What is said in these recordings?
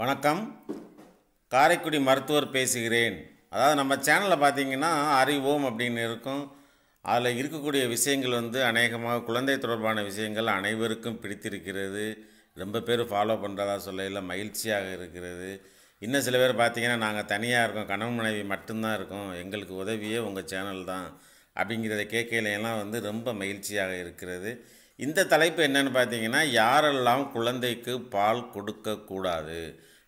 வணக்கம். காரைக்குடி மருத்துவர் பேசுகிறேன். அதாவது நம்ம சேனலில் பார்த்தீங்கன்னா அறிவோம் அப்படின்னு இருக்கும். அதில் இருக்கக்கூடிய விஷயங்கள் வந்து அநேகமாக குழந்தை தொடர்பான விஷயங்கள் அனைவருக்கும் பிடித்திருக்கிறது. ரொம்ப பேர் ஃபாலோ பண்ணுறதா சொல்லையில் மகிழ்ச்சியாக இருக்கிறது. இன்னும் சில பேர் பார்த்தீங்கன்னா நாங்கள் தனியாக இருக்கோம் கணவன் மனைவி மட்டும்தான் இருக்கோம் எங்களுக்கு உதவியே உங்கள் சேனல் தான். அப்படிங்கிறத கேட்கையில வந்து ரொம்ப மகிழ்ச்சியாக இருக்கிறது. இந்த தலைப்பு என்னென்னு பார்த்தீங்கன்னா யாரெல்லாம் குழந்தைக்கு பால் கொடுக்கக்கூடாது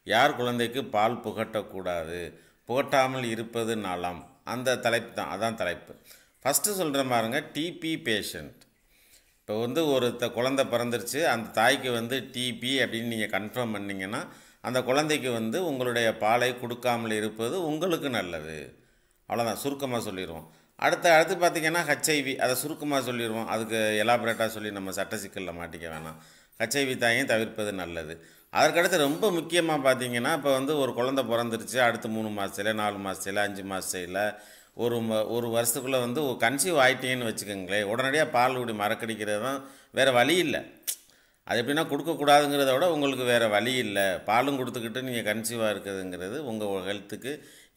யார் குழந்தைக்கு பால் புகட்டக்கூடாது புகட்டாமல் இருப்பது நலம். அந்த தலைப்பு தான் அதான் தலைப்பு. ஃபஸ்ட்டு சொல்கிற மாதிரிங்க டிபி பேஷண்ட் இப்போ வந்து ஒரு த குழந்தை பிறந்துருச்சு அந்த தாய்க்கு வந்து டிபி அப்படின்னு நீங்கள் கன்ஃபார்ம் பண்ணிங்கன்னா அந்த குழந்தைக்கு வந்து உங்களுடைய பாலை கொடுக்காமல் இருப்பது உங்களுக்கு நல்லது. அவ்வளோதான் சுருக்கமாக சொல்லிடுவோம். அடுத்து அடுத்து பார்த்திங்கன்னா ஹெச்ஐவி அதை சுருக்கமாக சொல்லிடுவோம். அதுக்கு எலாபரேட்டாக சொல்லி நம்ம சட்ட சிக்கலில் மாட்டிக்க வேணாம். ஹெச்ஐவி தாயும் தவிர்ப்பது நல்லது. அதற்கடுத்து ரொம்ப முக்கியமாக பார்த்தீங்கன்னா இப்போ வந்து ஒரு குழந்தை பிறந்துருச்சு அடுத்து மூணு மாதத்துல நாலு மாதத்துல அஞ்சு மாதத்துல ஒரு ஒரு வருஷத்துக்குள்ளே வந்து கன்சீவ் ஆயிட்டீங்கன்னு வச்சுக்கோங்களேன். உடனடியாக பால் குடி மறக்கடிக்கிறது தான் வேறு வழி இல்லை. அது எப்படின்னா கொடுக்கக்கூடாதுங்கிறத விட உங்களுக்கு வேறு வழி இல்லை. பாலும் கொடுத்துக்கிட்டு நீங்கள் கன்சீவாக இருக்கிறதுங்கிறது உங்கள் ஹெல்த்துக்கு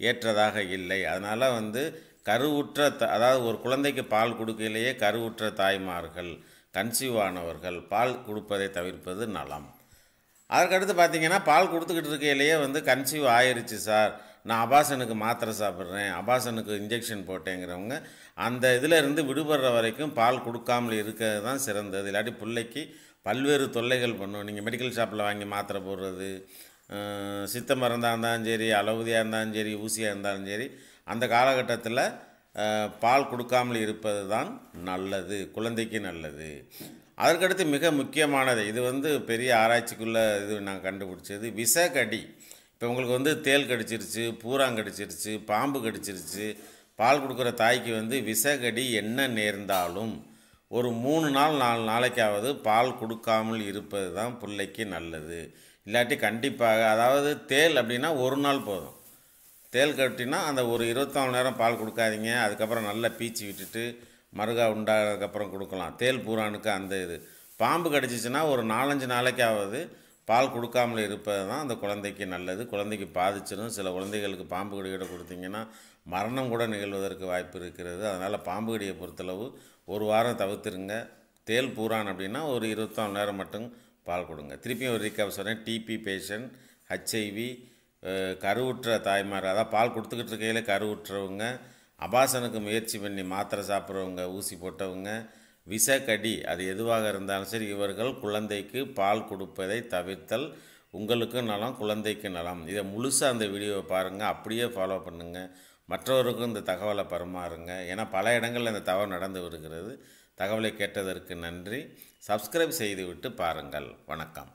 ஏற்றதாக இல்லை. அதனால் வந்து கருவுற்ற த அதாவது ஒரு குழந்தைக்கு பால் கொடுக்கையிலேயே கருவுற்ற தாய்மார்கள் கன்சீவ் ஆனவர்கள் பால் கொடுப்பதை தவிர்ப்பது நலம். அதற்கடுத்து பார்த்தீங்கன்னா பால் கொடுத்துக்கிட்டு இருக்கையிலேயே வந்து கன்சீவ் ஆயிருச்சு சார். நான் அபாசனுக்கு மாத்திரை சாப்பிட்றேன் அபாசனுக்கு இன்ஜெக்ஷன் போட்டேங்கிறவங்க அந்த இதில் இருந்து விடுபடுற வரைக்கும் பால் கொடுக்காமல் இருக்கிறது தான் சிறந்தது. இல்லாட்டி பிள்ளைக்கு பல்வேறு தொல்லைகள் பண்ணும். நீங்கள் மெடிக்கல் ஷாப்பில் வாங்கி மாத்திரை போடுறது சித்த மருந்தாக இருந்தாலும் சரி அலவுதியாக இருந்தாலும் சரி ஊசியாக இருந்தாலும் சரி அந்த காலகட்டத்தில் பால் கொடுக்காமல் இருப்பது தான் நல்லது குழந்தைக்கு நல்லது. அதற்கடுத்து மிக முக்கியமானது இது வந்து பெரிய ஆராய்ச்சிக்குள்ளே இது நான் கண்டுபிடிச்சது விஷக்கடி இப்போ உங்களுக்கு வந்து தேல் கடிச்சிருச்சு பூராங் கடிச்சிருச்சு பாம்பு கடிச்சிருச்சு பால் கொடுக்குற தாய்க்கு வந்து விஷக்கடி என்ன நேர்ந்தாலும் ஒரு மூணு நாள் நாலு நாளைக்காவது பால் கொடுக்காமல் இருப்பது தான் பிள்ளைக்கு நல்லது. இல்லாட்டி கண்டிப்பாக அதாவது தேல் அப்படின்னா ஒரு நாள் போதும். தேல் கட்டினா அந்த ஒரு இருபத்தாலு நேரம் பால் கொடுக்காதீங்க அதுக்கப்புறம் நல்லா பீச்சி விட்டுட்டு மருகா உண்டாகிறதுக்கப்புறம் கொடுக்கலாம். தேல் பூரானுக்கு அந்த இது. பாம்பு கடிச்சிச்சுன்னா ஒரு நாலஞ்சு நாளைக்காவது பால் கொடுக்காமல் இருப்பது தான் அந்த குழந்தைக்கு நல்லது. குழந்தைக்கு பாதிச்சிடும் சில குழந்தைகளுக்கு பாம்பு கடியோட கொடுத்தீங்கன்னா மரணம் கூட நிகழ்வதற்கு வாய்ப்பு இருக்கிறது. அதனால் பாம்பு கடியை பொறுத்தளவு ஒரு வாரம் தவிர்த்துருங்க. தேல் பூரான் அப்படின்னா ஒரு இருபத்தாலு நேரம் மட்டும் பால் கொடுங்க. திருப்பியும் ஒரு ரீக்காப் சொன்னேன். டிபி பேஷண்ட் ஹெச்ஐவி கருவுற்ற தாய்மார். அதாவது பால் கொடுத்துக்கிட்டு இருக்கையில் கருவுற்றவங்க. அபாசனுக்கு முயற்சி பண்ணி மாத்திரை சாப்பிட்றவங்க ஊசி போட்டவங்க விஷக்கடி அது எதுவாக இருந்தாலும் சரி இவர்கள் குழந்தைக்கு பால் கொடுப்பதை தவிர்த்தல் உங்களுக்கும் நலம் குழந்தைக்கு நலம். இதை முழுசாக அந்த வீடியோவை பாருங்கள் அப்படியே ஃபாலோ பண்ணுங்கள் மற்றவருக்கும் இந்த தகவலை பரிமாறுங்க. ஏன்னா பல இடங்களில் இந்த தவறு நடந்து வருகிறது. தகவலை கேட்டதற்கு நன்றி. சப்ஸ்கிரைப் செய்துவிட்டு பாருங்கள். வணக்கம்.